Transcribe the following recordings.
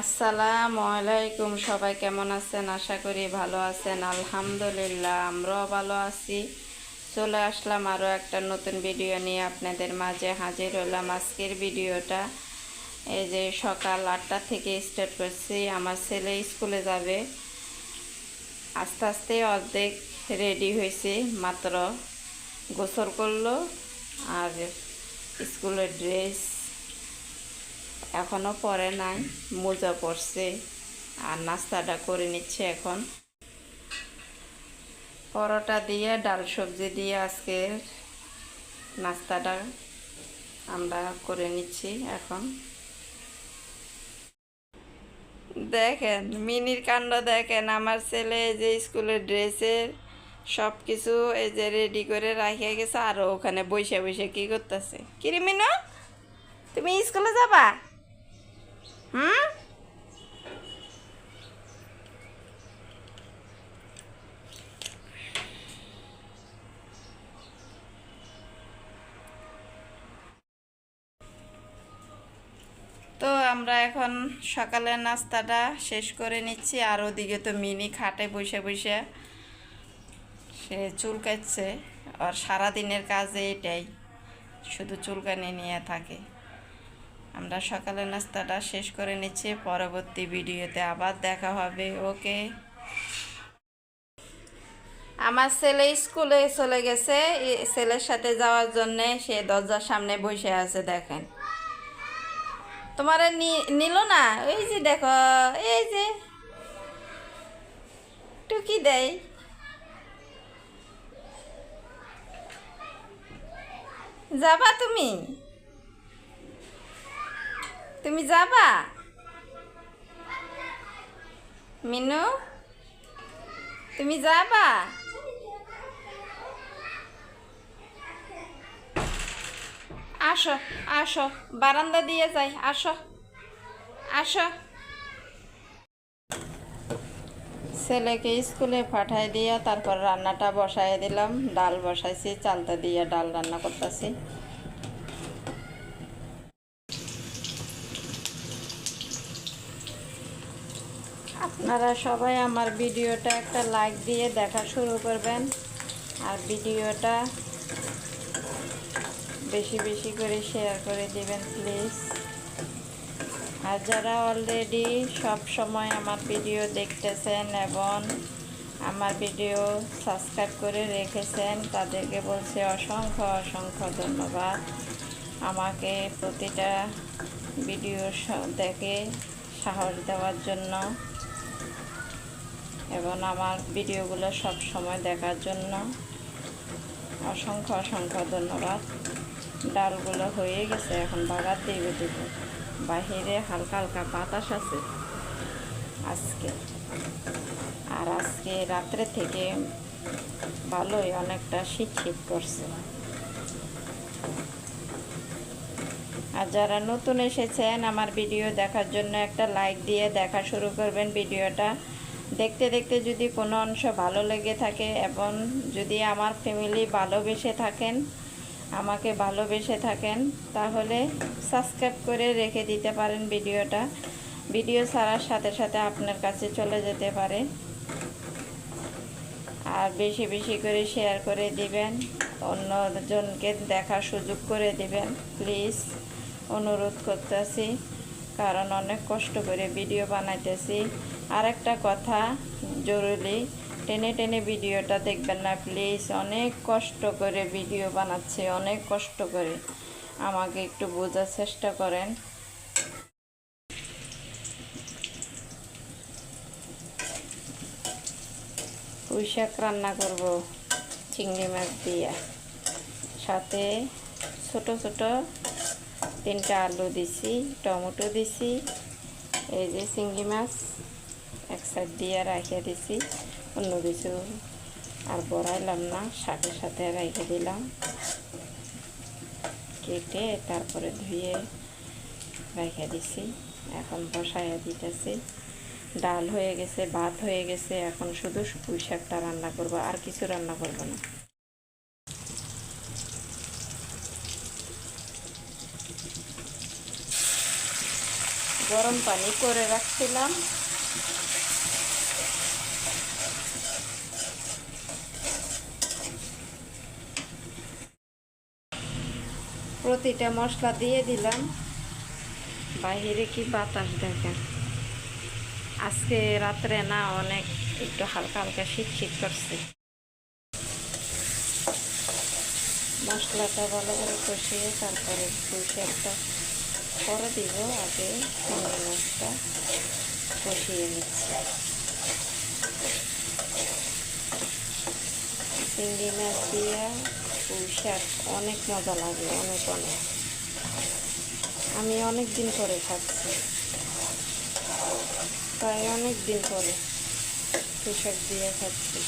আসসালামু আলাইকুম, সবাই কেমন আছেন? আশা করি ভালো আছেন। আলহামদুলিল্লাহ, আমরাও ভালো আছি। চলে আসলাম আরও একটা নতুন ভিডিও নিয়ে আপনাদের মাঝে হাজির হলাম। আজকের ভিডিওটা এই যে সকাল আটটা থেকে স্টার্ট করছি। আমার ছেলে স্কুলে যাবে। আস্তে আস্তে অর্ধেক রেডি হয়েছে, মাত্র গোসল করল। আর স্কুলের ড্রেস এখনও পরে নাই, মোজা পড়ছে আর নাস্তাটা করে নিচ্ছে এখন। পরোটা দিয়ে ডাল সবজি দিয়ে আজকের নাস্তাটা আমরা করে নিচ্ছি এখন। দেখেন, মিনির কাণ্ড দেখেন, আমার ছেলে এই যে স্কুলের ড্রেসের সব কিছু এই যে রেডি করে রাখিয়ে গেছে আরও ওখানে বসে বসে কী করতেছে? কিরে মিনু, তুমি স্কুলে যাবা? তো আমরা এখন সকালের নাস্তাটা শেষ করে নিচ্ছি, আর ওদিকে তো মিনি খাটে বসে বসে সে চুল কাটছে, আর সারাদিনের কাজে এটাই, শুধু চুলকানি নিয়ে থাকে। আমরা সকালের নাস্তাটা শেষ করে নিচ্ছি, পরবর্তী ভিডিওতে আবার দেখা হবে, ওকে? আমার ছেলে স্কুলে চলে গেছে ছেলের সাথে যাওয়ার জন্যে সে দরজার সামনে বসে আছে, দেখেন। তোমার নিল না? ওই যে দেখো, এই যে। টুকি দেয়। যাবা তুমি? তুমি যাবা? মিনু? তুমি যাবা? আসো আসো, বারান্দা দিয়ে যাই, আসো আসো। ছেলেকে স্কুলে পাঠাই দিয়ে তারপর রান্নাটা বসাই দিলাম, ডাল বসাইছি চালতা দিয়ে ডাল রান্না করতেছি। আপনারা সবাই আমার ভিডিওটা একটা লাইক দিয়ে দেখা শুরু করবেন। আর ভিডিওটা বেশি বেশি করে শেয়ার করে দিবেন প্লিজ আর যারা অলরেডি সব সময় আমার ভিডিও দেখতেছেন এবং আমার ভিডিও সাবস্ক্রাইব করে রেখেছেন, তাদেরকে বলছে অসংখ্য অসংখ্য ধন্যবাদ। আমাকে প্রতিটা ভিডিও দেখে সাহস দেওয়ার জন্য। এবং আমার ভিডিওগুলো সব সময় দেখার জন্য অসংখ্য অসংখ্য ধন্যবাদ। ডালগুলো হয়ে গেছে, এখন বাগার দিয়ে দেব। বাহিরে হালকা হালকা বাতাস আছে আজকে। আর আজকে রাত্রে থেকে ভালোই অনেকটা শীত শীত করছে। আর যারা নতুন এসেছেন আমার ভিডিও দেখার জন্য একটা লাইক দিয়ে দেখা শুরু করবেন ভিডিওটা। দেখতে দেখতে যদি কোনো অংশ ভালো লেগে থাকে এবং যদি আমার ফ্যামিলি ভালোবেসে থাকেন, আমাকে ভালোবেসে থাকেন, তাহলে সাবস্ক্রাইব করে রেখে দিতে পারেন ভিডিওটা। ভিডিও ছাড়ার সাথে সাথে আপনার কাছে চলে যেতে পারে। আর বেশি বেশি করে শেয়ার করে দিবেন, অন্যজনকে দেখার সুযোগ করে দিবেন। প্লিজ অনুরোধ করতেছি, কারণ অনেক কষ্ট করে ভিডিও বানাইতেছি। আর একটা কথা জরুরি, টেনে টেনে ভিডিওটা দেখবেন না, প্লিজ। অনেক কষ্ট করে ভিডিও বানাচ্ছে, অনেক কষ্ট করে। আমাকে একটু বোঝার চেষ্টা করেন। পুঁই শাক রান্না করব, চিংড়ি মাছ দিয়ে। সাথে ছোট ছোট তিনটা আলু দিছি, টমেটো দিছি, এই যে চিংড়ি মাছ। এক সাইড দিয়ে রাখিয়ে দিছি। অন্য কিছু আর বড়াইলাম না শাকের সাথে রেখে দিলাম। কেটে তারপরে ধুয়ে রেখে দিছি। এখন বসাইয়া দিতেছি। ডাল হয়ে গেছে, ভাত হয়ে গেছে। এখন শুধু পুঁই শাকটা রান্না করব, আর কিছু রান্না করব না। গরম পানি করে রাখছিলাম। প্রতিটা মশলা দিয়ে দিলাম। বাহিরে কি বাতাস দেখেন? আজকে রাত্রে না অনেক একটু হালকা হালকা শীত শীত করছে। মশলাটা ভালো করে কষিয়ে তারপরে পুষে একটা করে দিব, আগে মাছটা কষিয়ে নিচ্ছি। চিংড়ি মাছ দিয়ে পুঁই শাক অনেক মজা লাগে, অনেক অনেক। আমি অনেক দিন পরে খাচ্ছি। তাই অনেক দিন পরে পুঁই শাক দিয়ে খাচ্ছি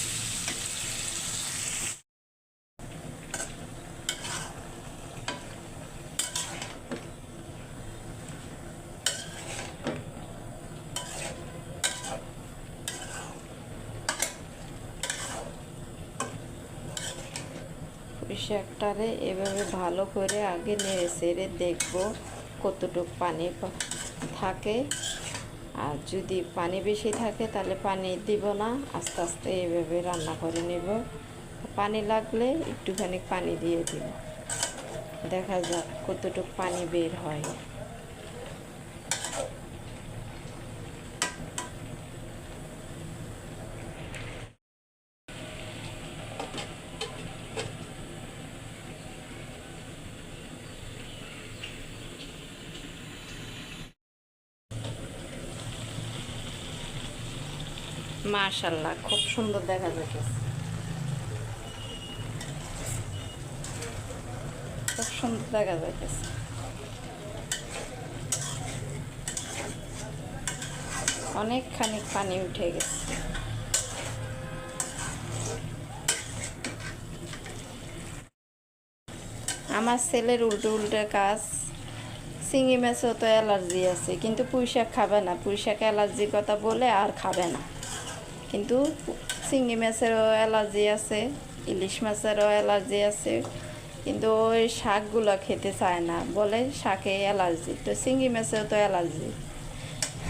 পুঁই শাকটারে এভাবে ভালো করে আগে নেড়ে সেড়ে দেখব কতটুকু পানি থাকে। আর যদি পানি বেশি থাকে তাহলে পানি দিব না, আস্তে আস্তে এইভাবে রান্না করে নেব। পানি লাগলে একটুখানি পানি দিয়ে দিব। দেখা যাক কতটুকু পানি বের হয়। মাশাল্লাহ খুব সুন্দর দেখা যাচ্ছে। খুব সুন্দর দেখা যাইতেছে অনেকখানি পানি উঠে গেছে। আমার ছেলের উল্টো উল্টো কাজ, চিংড়ি মাছেও তো অ্যালার্জি আছে, কিন্তু পুঁই শাক খাবে না। পুঁই শাক অ্যালার্জির কথা বলে আর খাবে না। কিন্তু চিংড়ি মাছেরও অ্যালার্জি আছে, ইলিশ মাছেরও অ্যালার্জি আছে, কিন্তু ওই শাকগুলো খেতে চায় না। বলে শাকে অ্যালার্জি, তো চিংড়ি মাছেও তো অ্যালার্জি।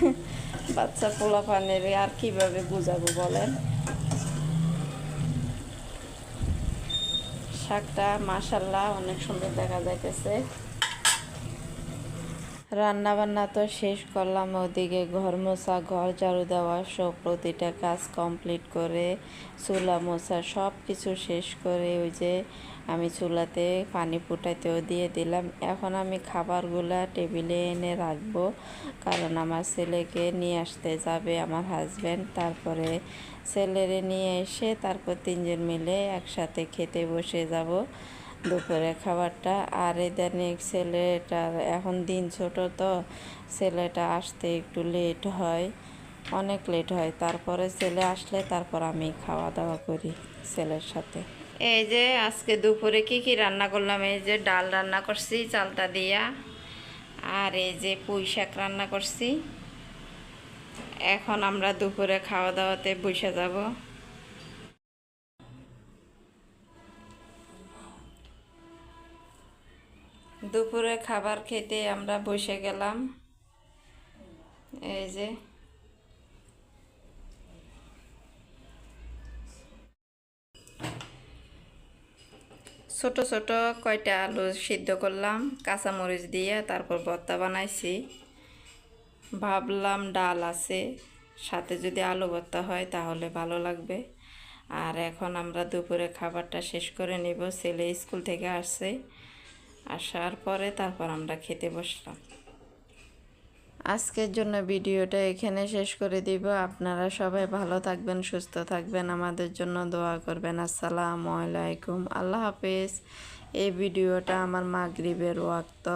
বাচ্চা পোলা পানের আর কীভাবে বুঝাবো বলেন? শাকটা মাশাল্লাহ অনেক সুন্দর দেখা যাইতেছে। রান্না বান্না তো শেষ করলাম ওদিকে ঘর মোছা, ঘর ঝাড়ু দেওয়া, সব প্রতিটা কাজ কমপ্লিট করে চুলা মোছা সব কিছু শেষ করে ওই যে আমি চুলাতে পানি ফুটাইতেও দিয়ে দিলাম। এখন আমি খাবারগুলা টেবিলে এনে রাখব, কারণ আমার ছেলেকে নিয়ে আসতে যাবে আমার হাজব্যান্ড তারপরে ছেলেরে নিয়ে এসে তারপর তিনজন মিলে একসাথে খেতে বসে যাব। দুপুরে খাবারটা। আর ইদানিং ছেলেটার এখন দিন ছোট তো, ছেলেটা আসতে একটু লেট হয়। অনেক লেট হয়। তারপরে ছেলে আসলে তারপর আমি খাওয়া দাওয়া করি ছেলের সাথে। এই যে আজকে দুপুরে কি কি রান্না করলাম? এই যে ডাল রান্না করছি, চালটা দিয়া। আর এই যে পুঁই শাক রান্না করছি। এখন আমরা দুপুরে খাওয়া দাওয়াতে বসে যাব। দুপুরে খাবার খেতে আমরা বসে গেলাম। এই যে। ছোট ছোট কয়টা আলু সিদ্ধ করলাম, কাঁচামরিচ দিয়ে তারপর ভর্তা বানাইছি। ভাবলাম ডাল আছে, সাথে যদি আলু ভর্তা হয় তাহলে ভালো লাগবে। আর এখন আমরা দুপুরে খাবারটা শেষ করে নিব, ছেলে স্কুল থেকে আসছে। আসার পরে তারপর আমরা খেতে বসলাম। আজকের জন্য ভিডিওটা এখানে শেষ করে দিব। আপনারা সবাই ভালো থাকবেন, সুস্থ থাকবেন। আমাদের জন্য দোয়া করবেন। আসসালামু আলাইকুম। আল্লাহ হাফেজ। এই ভিডিওটা আমার মাগরিবের ওয়াক্ত।